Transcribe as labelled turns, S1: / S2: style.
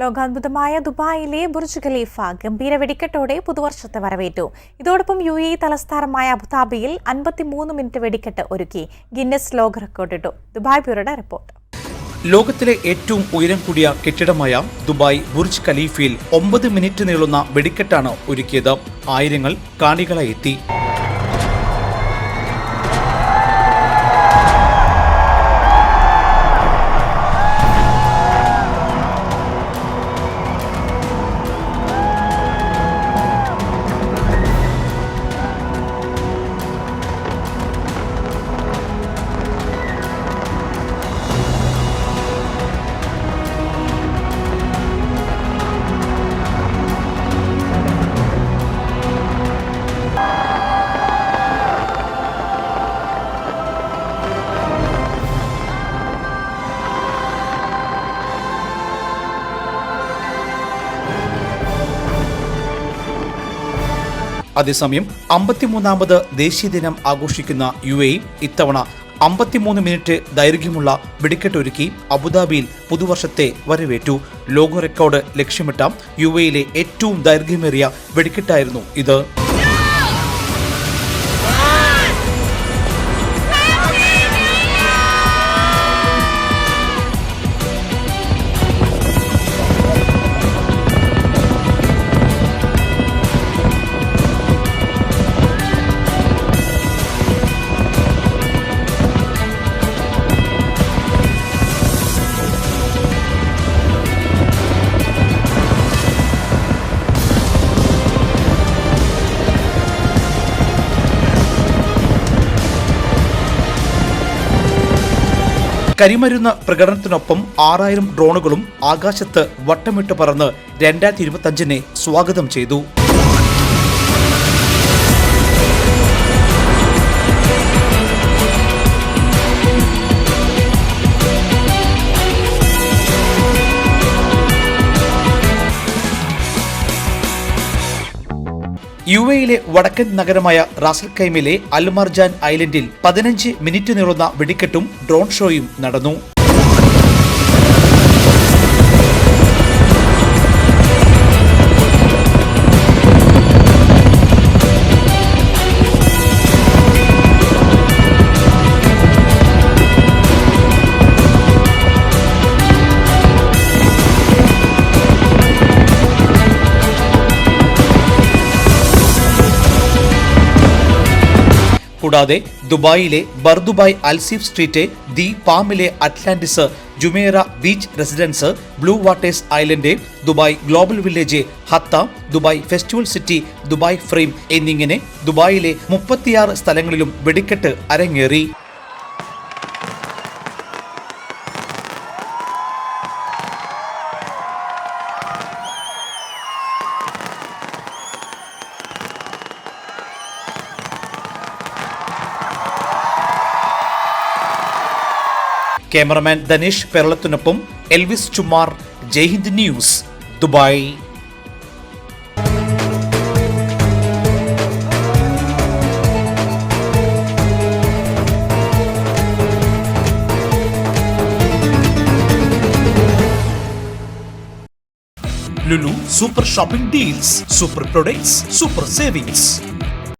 S1: ലോകാത്ഭുതമായ ദുബായിലെ Burj Khalifa ഗംഭീര വെടിക്കെട്ടോടെ പുതുവർഷത്തെ വരവേറ്റു. ഇതോടൊപ്പം യു എ തലസ്ഥാനമായ അബുദാബിയിൽ അൻപത്തിമൂന്ന് മിനിറ്റ് വെടിക്കെട്ട് ഒരുക്കി ഗിന്നസ് ലോക റെക്കോർഡിട്ടു. Dubai ബ്യൂറോയുടെ report.
S2: ലോകത്തിലെ ഏറ്റവും ഉയരം കൂടിയ കെട്ടിടമായ ദുബായ് ബുർജ് ഖലീഫയിൽ ഒമ്പത് മിനിറ്റ് നീളുന്ന വെടിക്കെട്ടാണ് ഒരുക്കിയത്. ആയിരങ്ങൾ കാണികളായി എത്തി. അതേസമയം അമ്പത്തിമൂന്നാമത് ദേശീയ ദിനം ആഘോഷിക്കുന്ന യു എ ഇത്തവണ അമ്പത്തിമൂന്ന് മിനിറ്റ് ദൈർഘ്യമുള്ള വെടിക്കെട്ടൊരുക്കി അബുദാബിയിൽ പുതുവർഷത്തെ വരവേറ്റു. ലോക റെക്കോർഡ് ലക്ഷ്യമിട്ട യു എയിലെ ഏറ്റവും ദൈർഘ്യമേറിയ വെടിക്കെട്ടായിരുന്നു ഇത്. കരിമരുന്ന് പ്രകടനത്തിനൊപ്പം ആറായിരം ഡ്രോണുകളും ആകാശത്ത് വട്ടമിട്ട് പറന്ന് രണ്ടായിരത്തി ഇരുപത്തഞ്ചിനെ സ്വാഗതം ചെയ്തു. യു എയിലെ വടക്കൻ നഗരമായ റാസൽ കൈമിലെ അൽമർജാൻ ഐലൻഡിൽ പതിനഞ്ച് മിനിറ്റ് നീളുന്ന വെടിക്കെട്ടും ഡ്രോൺ ഷോയും നടന്നു. കൂടാതെ ദുബായിലെ Bur Dubai Al Seef street the പാമിലെ Atlantis Jumeirah beach residence blue waters island Dubai global village Hatta Dubai festival city Dubai frame എന്നിങ്ങനെ ദുബായിലെ മുപ്പത്തിയാറ് സ്ഥലങ്ങളിലും വെടിക്കെട്ട് അരങ്ങേറി. Cameraman Dhanesh പെരളത്തിനൊപ്പം Elvis Chummar Jaihind news Dubai. Lulu super shopping super super savings.